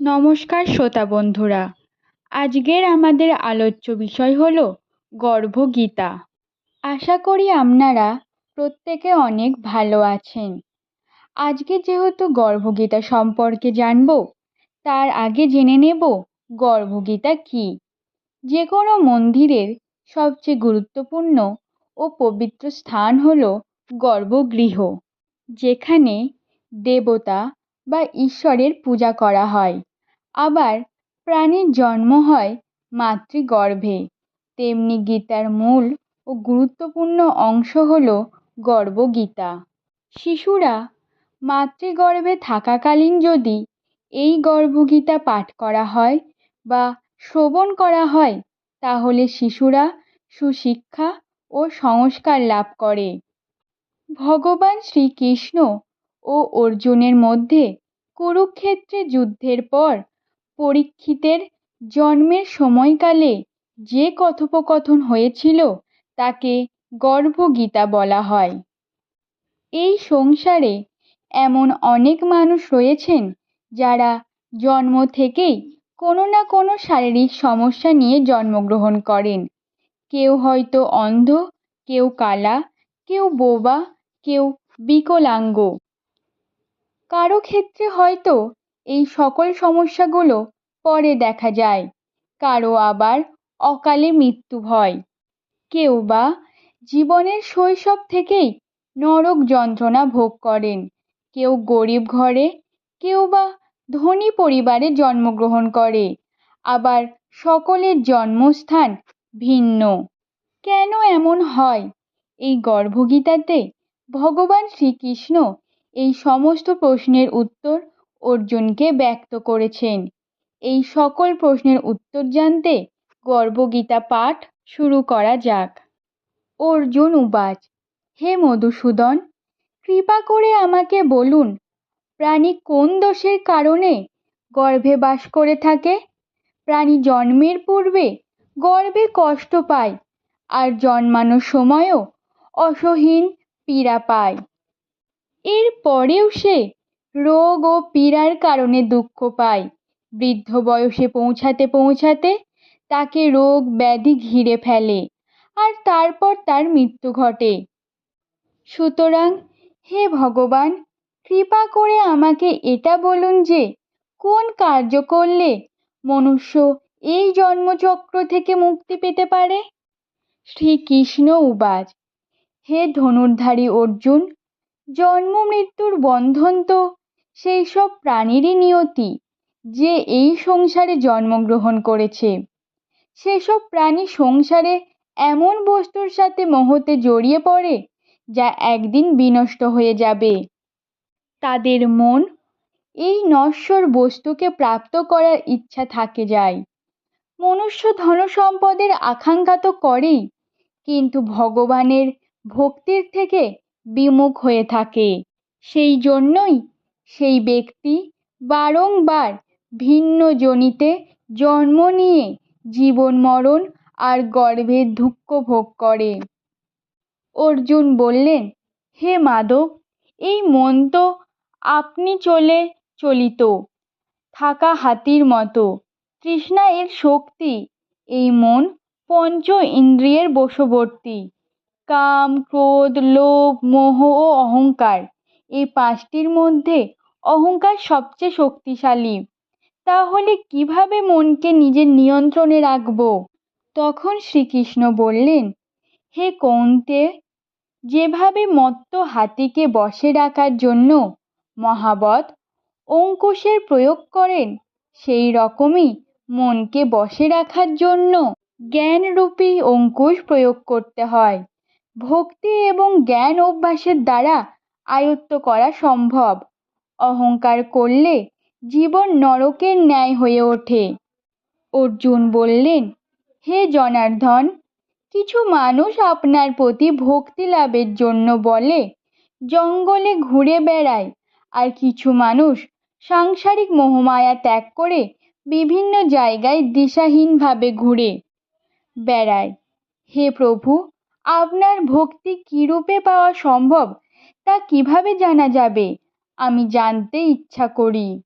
নমস্কার শ্রোতা বন্ধুরা। আজকের আমাদের আলোচ্য বিষয় হল গর্ভগীতা। আশা করি আপনারা প্রত্যেকে অনেক ভালো আছেন। আজকে যেহেতু গর্ভগীতা সম্পর্কে জানব, তার আগে জেনে নেব গর্ভগীতা কী। যে কোনো মন্দিরের সবচেয়ে গুরুত্বপূর্ণ ও পবিত্র স্থান হল গর্ভগৃহ, যেখানে দেবতা বা ঈশ্বরের পূজা করা হয়। আবার প্রাণীর জন্ম হয় মাতৃগর্ভে। তেমনি গীতার মূল ও গুরুত্বপূর্ণ অংশ হল গর্ভগীতা। শিশুরা মাতৃগর্ভে থাকাকালীন যদি এই গর্ভগীতা পাঠ করা হয় বা শ্রবণ করা হয়, তাহলে শিশুরা সুশিক্ষা ও সংস্কার লাভ করে। ভগবান শ্রীকৃষ্ণ ও অর্জুনের মধ্যে কুরুক্ষেত্রে যুদ্ধের পর পরীক্ষিতের জন্মের সময়কালে যে কথোপকথন হয়েছিল তাকে গর্ভগীতা বলা হয়। এই সংসারে এমন অনেক মানুষ রয়েছেন যারা জন্ম থেকেই কোনো না কোনো শারীরিক সমস্যা নিয়ে জন্মগ্রহণ করেন। কেউ হয়তো অন্ধ, কেউ কালা, কেউ বোবা, কেউ বিকলাঙ্গ। কারও ক্ষেত্রে হয়তো এই সকল সমস্যাগুলো পরে দেখা যায়। কারও আবার অকালে মৃত্যু হয় কেউ বা জীবনের শৈশব থেকেই নরক যন্ত্রণা ভোগ করেন। কেউ গরিব ঘরে, কেউ বা ধনী পরিবারে জন্মগ্রহণ করে। আবার সকলের জন্মস্থান ভিন্ন। কেন এমন হয়? এই গর্ভগীতাতে ভগবান শ্রীকৃষ্ণ এই সমস্ত প্রশ্নের উত্তর অর্জুনকে ব্যক্ত করেছেন। এই সকল প্রশ্নের উত্তর জানতে গর্ভগীতা পাঠ শুরু করা যাক। অর্জুন উবাচ, হে মধুসূদন, কৃপা করে আমাকে বলুন, প্রাণী কোন দোষের কারণে গর্ভে বাস করে থাকে? প্রাণী জন্মের পূর্বে গর্ভে কষ্ট পায় আর জন্মানোর সময়ও অসহীন পীড়া পায়। এর পরেও সে রোগ ও পীড়ার কারণে দুঃখ পায়। বৃদ্ধ বয়সে পৌঁছাতে পৌঁছাতে তাকে রোগ ব্যাধি ঘিরে ফেলে আর তারপর তার মৃত্যু ঘটে। সুতরাং, হে ভগবান, কৃপা করে আমাকে এটা বলুন যে, কোন কার্য করলে মনুষ্য এই জন্মচক্র থেকে মুক্তি পেতে পারে? শ্রীকৃষ্ণ উবাচ হে ধনুর্ধারী অর্জুন জন্ম মৃত্যুর বন্ধন তো সেই সব প্রাণীরই নিয়তি যে এই সংসারে জন্মগ্রহণ করেছে। সেসব প্রাণী সংসারে এমন বস্তুর সাথে মোহতে জড়িয়ে পড়ে যা একদিন বিনষ্ট হয়ে যাবে। তাদের মন এই নশ্বর বস্তুকে প্রাপ্ত করার ইচ্ছা থাকে যায়। মনুষ্য ধনসম্পদের আকাঙ্ক্ষা তো করেই, কিন্তু ভগবানের ভক্তির থেকে বিমুখ হয়ে থাকে। সেই জন্যই সেই ব্যক্তি বারংবার ভিন্ন জনিতে জন্ম নিয়ে জীবন মরণ আর গর্ভের দুঃখ ভোগ করে। অর্জুন বললেন, হে মাধব, এই মন তো আপনি চলে চলিত, থাকা হাতির মতো। তৃষ্ণা এর শক্তি, এই মন পঞ্চ ইন্দ্রিয়ের বশবর্তী। কাম, ক্রোধ, লোভ, মোহ ও অহংকার। এই পাঁচটির মধ্যে অহংকার সবচেয়ে শক্তিশালী। তাহলে কীভাবে মনকে নিজের নিয়ন্ত্রণে রাখব? তখন শ্রীকৃষ্ণ বললেন, হে কৌন্তে, যেভাবে মত্ত হাতিকে বসে রাখার জন্য মহাবত অঙ্কুশের প্রয়োগ করেন, সেই রকমই মনকে বসে রাখার জন্য জ্ঞানরূপী অঙ্কুশ প্রয়োগ করতে হয়। ভক্তি এবং জ্ঞান অভ্যাসের দ্বারা আয়ত্ত করা সম্ভব। অহংকার করলে জীবন নরকের ন্যায় হয়ে ওঠে। অর্জুন বললেন, হে জনার্দন, কিছু মানুষ আপনার প্রতি ভক্তি লাভের জন্য বলে, জঙ্গলে ঘুরে বেড়ায়, আর কিছু মানুষ সাংসারিক মোহমায়া ত্যাগ করে বিভিন্ন জায়গায় দিশাহীনভাবে ঘুরে বেড়ায়। হে প্রভু আপনার ভক্তি কীরূপে পাওয়া সম্ভব, তা কীভাবে জানা যাবে? আমি জানতে ইচ্ছা করি।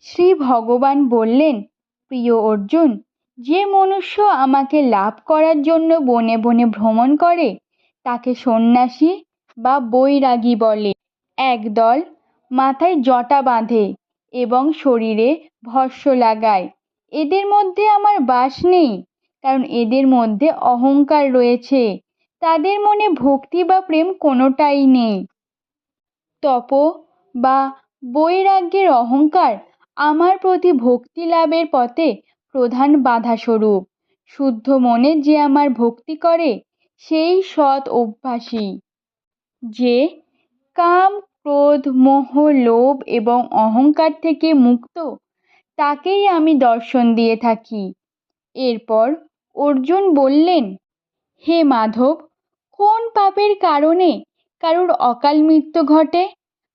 শ্রী ভগবান বললেন, প্রিয় অর্জুন, যে মনুষ্য আমাকে লাভ করার জন্য বনে বনে ভ্রমণ করে, তাকে সন্ন্যাসী বা বৈরাগী বলে। একদল মাথায় জটা বাঁধে এবং শরীরে ভস্য লাগায়। এদের মধ্যে আমার বাস নেই। কারণ এদের মধ্যে অহংকার রয়েছে। তাদের মনে ভক্তি বা প্রেম কোনোটাই নেই। তপ বা বৈরাগ্যের অহংকার আমার প্রতি ভক্তি লাভের পথে প্রধান বাধাস্বরূপ। শুদ্ধ মনে যে আমার ভক্তি করে, সেই সৎ অভ্যাসী। যে কাম, ক্রোধ, মোহ, লোভ এবং অহংকার থেকে মুক্ত, তাকেই আমি দর্শন দিয়ে থাকি। এরপর অর্জুন বললেন, হে মাধব, কোন পাপের কারণে কারুর অকাল মৃত্যু ঘটে?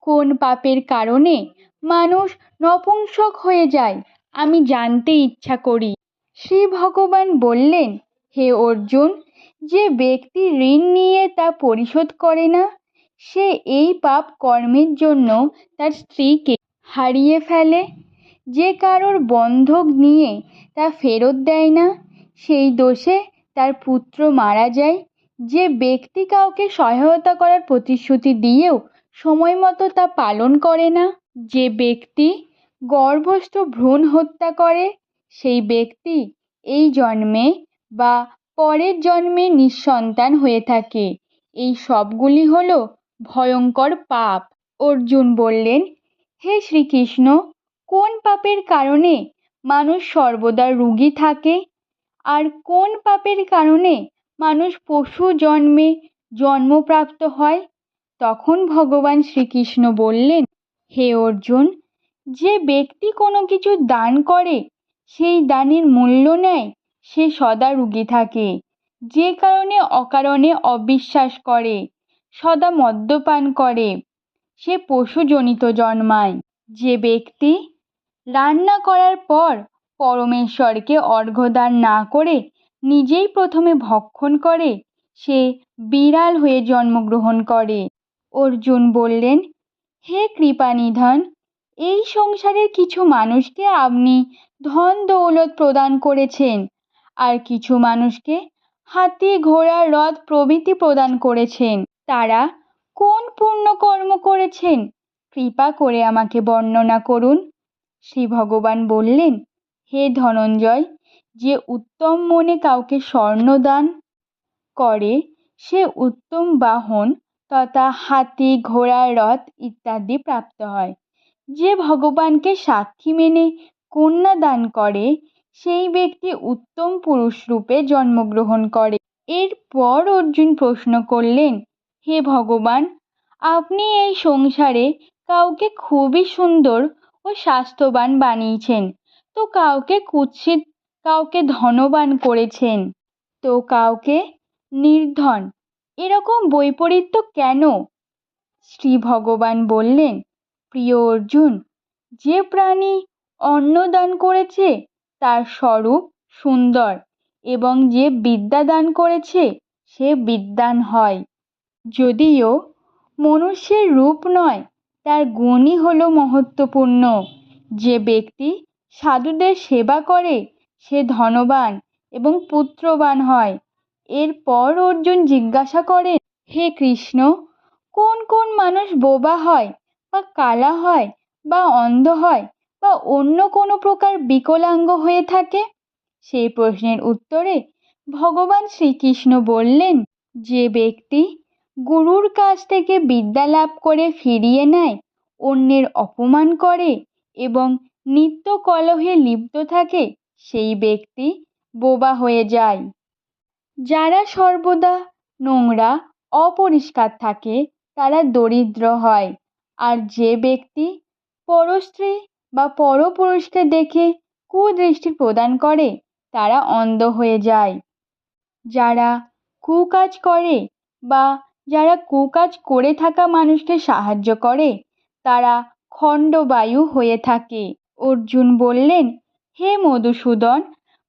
কোন পাপের কারণে মানুষ নপুংসক হয়ে যায়? আমি জানতে ইচ্ছা করি। শ্রী ভগবান বললেন, হে অর্জুন, যে ব্যক্তি ঋণ নিয়ে তা পরিশোধ করে না, সে এই পাপ কর্মের জন্য তার স্ত্রীকে হারিয়ে ফেলে। যে কারোর বন্ধক নিয়ে তা ফেরত দেয় না সেই দোষে তার পুত্র মারা যায়। যে ব্যক্তি কাউকে সহায়তা করার প্রতিশ্রুতি দিয়েও সময় মতো তা পালন করে না। যে ব্যক্তি গর্ভস্থ ভ্রূণ হত্যা করে, সেই ব্যক্তি এই জন্মে বা পরের জন্মে নিঃসন্তান হয়ে থাকে। এই সবগুলি হল ভয়ঙ্কর পাপ। অর্জুন বললেন, হে শ্রীকৃষ্ণ, কোন পাপের কারণে মানুষ সর্বদা রুগী থাকে? আর কোন পাপের কারণে মানুষ পশু জন্মে জন্মপ্রাপ্ত হয়? তখন ভগবান শ্রীকৃষ্ণ বললেন, হে অর্জুন, যে ব্যক্তি কোনো কিছু দান করে, সেই দানের মূল্য নেয়, সে সদা রুগী থাকে। যে কারণে অকারণে অবিশ্বাস করে, সদা মদ্যপান করে, সে পশুজনিত জন্মায়। যে ব্যক্তি রান্না করার পর পরমেশ্বরকে অর্ঘ্যদান না করে নিজেই প্রথমে ভক্ষণ করে, সে বিড়াল হয়ে জন্মগ্রহণ করে। অর্জুন বললেন, হে কৃপানিধন, এই সংসারের কিছু মানুষকে আপনি ধন দৌলত প্রদান করেছেন, আর কিছু মানুষকে হাতি, ঘোড়া রথ প্রভৃতি প্রদান করেছেন। তারা কোন পুণ্যকর্ম করেছেন? কৃপা করে আমাকে বর্ণনা করুন। শ্রী ভগবান বললেন হে ধনঞ্জয়, যে উত্তম মনে কাউকে স্বর্ণ দান করে, সে উত্তম বাহন তথা হাতি, ঘোড়া, রথ ইত্যাদি প্রাপ্ত হয়। যে ভগবানকে সাক্ষী মেনে কন্যা দান করে, সেই ব্যক্তি উত্তম পুরুষ রূপে জন্মগ্রহণ করে। এরপর অর্জুন প্রশ্ন করলেন, হে ভগবান, আপনি এই সংসারে কাউকে খুবই সুন্দর ও স্বাস্থ্যবান বানিয়েছেন। তো কাউকে কুৎসিত, কাউকে ধনবান করেছেন। তো কাউকে নির্ধন। এরকম বৈপরীত্য কেন? শ্রী ভগবান বললেন, প্রিয় অর্জুন, যে প্রাণী অন্ন দান করেছে তার স্বরূপ সুন্দর, এবং যে বিদ্যা দান করেছে সে বিদ্যান হয়। যদিও মনুষ্যের রূপ নয়, তার গুণই হলো মহত্বপূর্ণ। যে ব্যক্তি সাধুদের সেবা করে, সে ধনবান এবং পুত্রবান হয়। এরপর অর্জুন জিজ্ঞাসা করেন, হে কৃষ্ণ, কোন কোন মানুষ বোবা হয় বা কালা হয় বা অন্ধ হয় বা অন্য কোনো প্রকার বিকলাঙ্গ হয়ে থাকে? সেই প্রশ্নের উত্তরে ভগবান শ্রীকৃষ্ণ বললেন, যে ব্যক্তি গুরুর কাছ থেকে বিদ্যা লাভ করে ফিরিয়ে নেয়, অন্যের অপমান করে এবং নিত্য কলহে লিপ্ত থাকে, সেই ব্যক্তি বোবা হয়ে যায়। যারা সর্বদা নোংরা, অপরিষ্কার থাকে, তারা দরিদ্র হয়। আর যে ব্যক্তি পরস্ত্রী বা পরপুরুষকে দেখে কুদৃষ্টি প্রদান করে, তারা অন্ধ হয়ে যায়। যারা কুকাজ করে বা যারা কুকাজ করে থাকা মানুষকে সাহায্য করে, তারা খণ্ডবায়ু হয়ে থাকে। অর্জুন বললেন, হে মধুসূদন,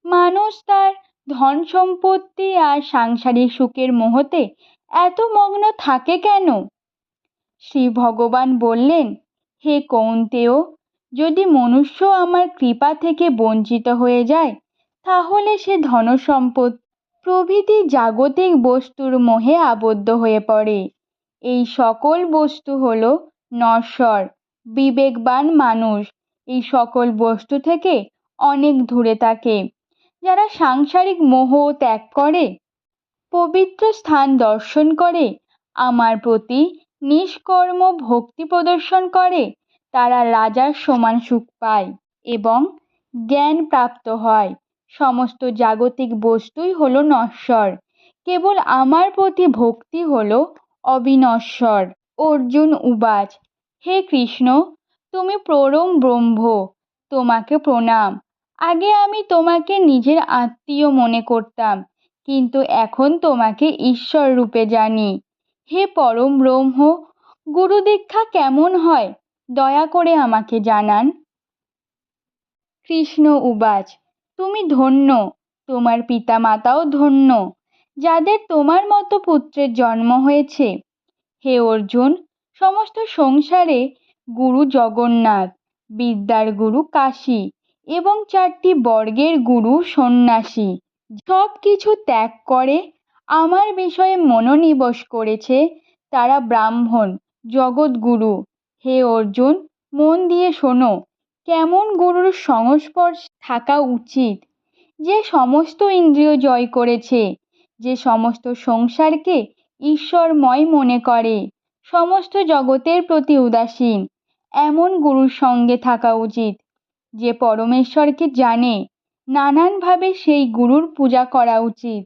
মানুষ তার ধন সম্পত্তি আর সাংসারিক সুখের মোহতে এত মগ্ন থাকে কেন? শ্রী ভগবান বললেন, হে কৌন্তেয়, যদি মনুষ্য আমার কৃপা থেকে বঞ্চিত হয়ে যায়, তাহলে সে ধনসম্পদ, প্রভৃতি জাগতিক বস্তুর মোহে আবদ্ধ হয়ে পড়ে। এই সকল বস্তু হল নশ্বর, বিবেকবান মানুষ এই সকল বস্তু থেকে অনেক দূরে থাকে। যারা সাংসারিক মোহ ত্যাগ করে, পবিত্র স্থান দর্শন করে, আমার প্রতি নিষ্কর্ম ভক্তি প্রদর্শন করে, তারা রাজার সমান সুখ পায় এবং জ্ঞান প্রাপ্ত হয়। সমস্ত জাগতিক বস্তুই হলো নশ্বর। কেবল আমার প্রতি ভক্তি হলো অবিনশ্বর। অর্জুন উবাচ, হে কৃষ্ণ তুমি পরম ব্রহ্ম, তোমাকে প্রণাম। আগে আমি তোমাকে নিজের আত্মীয় মনে করতাম, কিন্তু এখন তোমাকে ঈশ্বর রূপে জানি। হে পরম ব্রহ্ম, গুরু দীক্ষা কেমন হয়? দয়া করে আমাকে জানান। কৃষ্ণ উবাচ, তুমি ধন্য, তোমার পিতামাতাও ধন্য, যাদের তোমার মতো পুত্রের জন্ম হয়েছে। হে অর্জুন, সমস্ত সংসারে গুরু জগন্নাথ, বিদ্যার গুরু কাশী এবং চারটি বর্গের গুরু সন্ন্যাসী। সব কিছু ত্যাগ করে আমার বিষয়ে মনোনিবেশ করেছে তারা ব্রাহ্মণ, জগৎগুরু। হে অর্জুন, মন দিয়ে শোনো, কেমন গুরুর সংস্পর্শ থাকা উচিত? যে সমস্ত ইন্দ্রিয় জয় করেছে, যে সমস্ত সংসারকে ঈশ্বরময় মনে করে, সমস্ত জগতের প্রতি উদাসীন এমন গুরুর সঙ্গে থাকা উচিত, যে পরমেশ্বরকে জানে, নানানভাবে সেই গুরুর পূজা করা উচিত।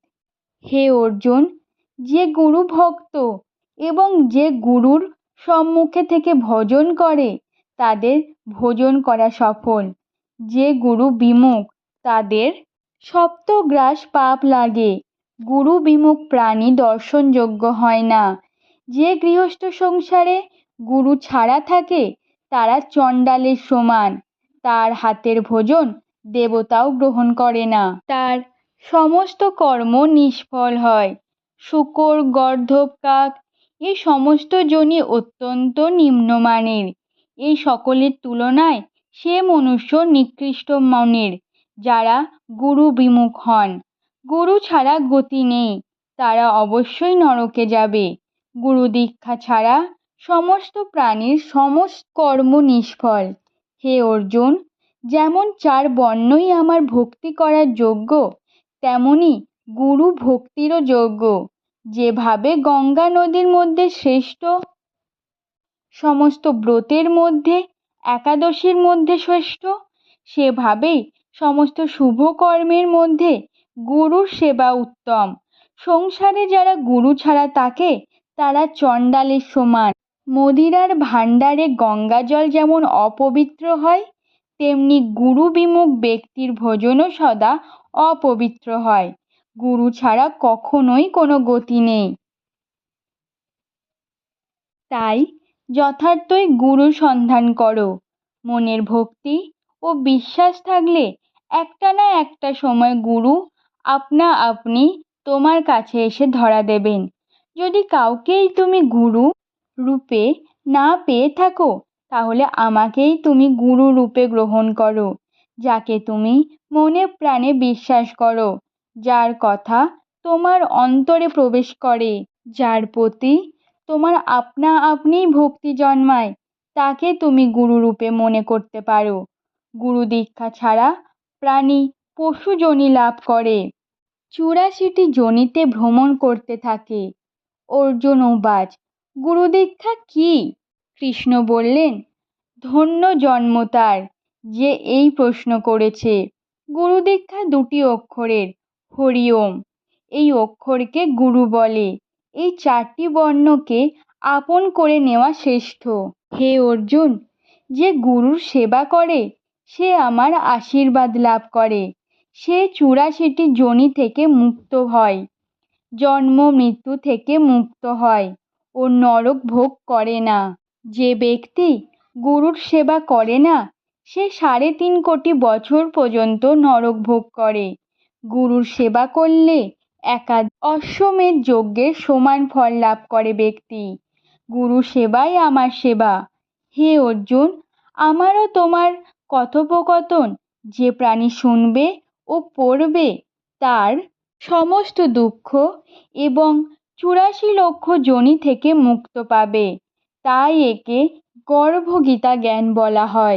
হে অর্জুন, যে গুরু ভক্ত এবং যে গুরুর সম্মুখে থেকে ভজন করে, তাদের ভোজন করা সফল। যে গুরু বিমুখ, তাদের সপ্তগ্রাস পাপ লাগে। গুরু বিমুখ প্রাণী দর্শনযোগ্য হয় না। যে গৃহস্থ সংসারে গুরু ছাড়া থাকে তারা চণ্ডালের সমান। তার হাতের ভোজন দেবতাও গ্রহণ করে না। তার সমস্ত কর্ম নিষ্ফল হয়। শুকর গর্ধব কাক এই সমস্ত জনই অত্যন্ত নিম্নমানের। এই সকলের তুলনায় সে মনুষ্য নিকৃষ্ট মনের, যারা গুরু বিমুখ হন। গুরু ছাড়া গতি নেই। তারা অবশ্যই নরকে যাবে। গুরু দীক্ষা ছাড়া সমস্ত প্রাণীর সমস্ত কর্ম নিষ্ফল। হে অর্জুন, যেমন চার বর্ণই আমার ভক্তি করার যোগ্য, তেমনি গুরু ভক্তিরও যোগ্য। যেভাবে গঙ্গা নদীর মধ্যে শ্রেষ্ঠ, সমস্ত ব্রতের মধ্যে একাদশীর মধ্যে শ্রেষ্ঠ, সেভাবেই সমস্ত শুভ কর্মের মধ্যে গুরুর সেবা উত্তম। সংসারে যারা গুরু ছাড়া থাকে, তারা চণ্ডালের সমান। মদিরার ভাণ্ডারে গঙ্গাজল যেমন অপবিত্র হয়, তেমনি গুরু বিমুখ ব্যক্তির ভোজনও সদা অপবিত্র হয়। গুরু ছাড়া কখনোই কোনো গতি নেই। তাই যথার্থই গুরু সন্ধান করো। মনের ভক্তি ও বিশ্বাস থাকলে একটা না একটা সময় গুরু আপনা আপনি তোমার কাছে এসে ধরা দেবেন। যদি কাউকেই তুমি গুরু রূপে না পেয়ে থাকো, তাহলে আমাকেই তুমি গুরু রূপে গ্রহণ করো, যাকে তুমি মনে প্রাণে বিশ্বাস করো, যার কথা তোমার অন্তরে প্রবেশ করে, যার প্রতি তোমার আপনা আপনিই ভক্তি জন্মায়, তাকে তুমি গুরুরূপে মনে করতে পারো। গুরু দীক্ষা ছাড়া প্রাণী পশু যোনি লাভ করে। চুরাশিটি যোনিতে ভ্রমণ করতে থাকে। অর্জুন উবাচ গুরু দীক্ষা কি? কৃষ্ণ বললেন, ধন্য জন্ম তার যে এই প্রশ্ন করেছে। গুরু দীক্ষা দুটি অক্ষরের হরি ওম এই অক্ষরকে গুরু বলে। এই চারটি বর্ণকে আপন করে নেওয়া শ্রেষ্ঠ। হে অর্জুন, যে গুরুর সেবা করে, সে আমার আশীর্বাদ লাভ করে। সে চুরাশিটি যোনি থেকে মুক্ত হয়। জন্ম মৃত্যু থেকে মুক্ত হয়। ও নরক ভোগ করে না। যে ব্যক্তি গুরুর সেবা করে না, সে সাড়ে তিন কোটি বছর পর্যন্ত নরক ভোগ করে। গুরুর সেবা করলে একা অশ্বমেধ যজ্ঞের সমান ফল লাভ করে ব্যক্তি। গুরু সেবাই আমার সেবা। হে অর্জুন, আমারও তোমার কথোপকথন। যে প্রাণী শুনবে ও পড়বে তার সমস্ত দুঃখ এবং চুরাশি লক্ষ যোনি থেকে মুক্ত পাবে। তাই একে গর্ভগীতা জ্ঞান বলা হয়।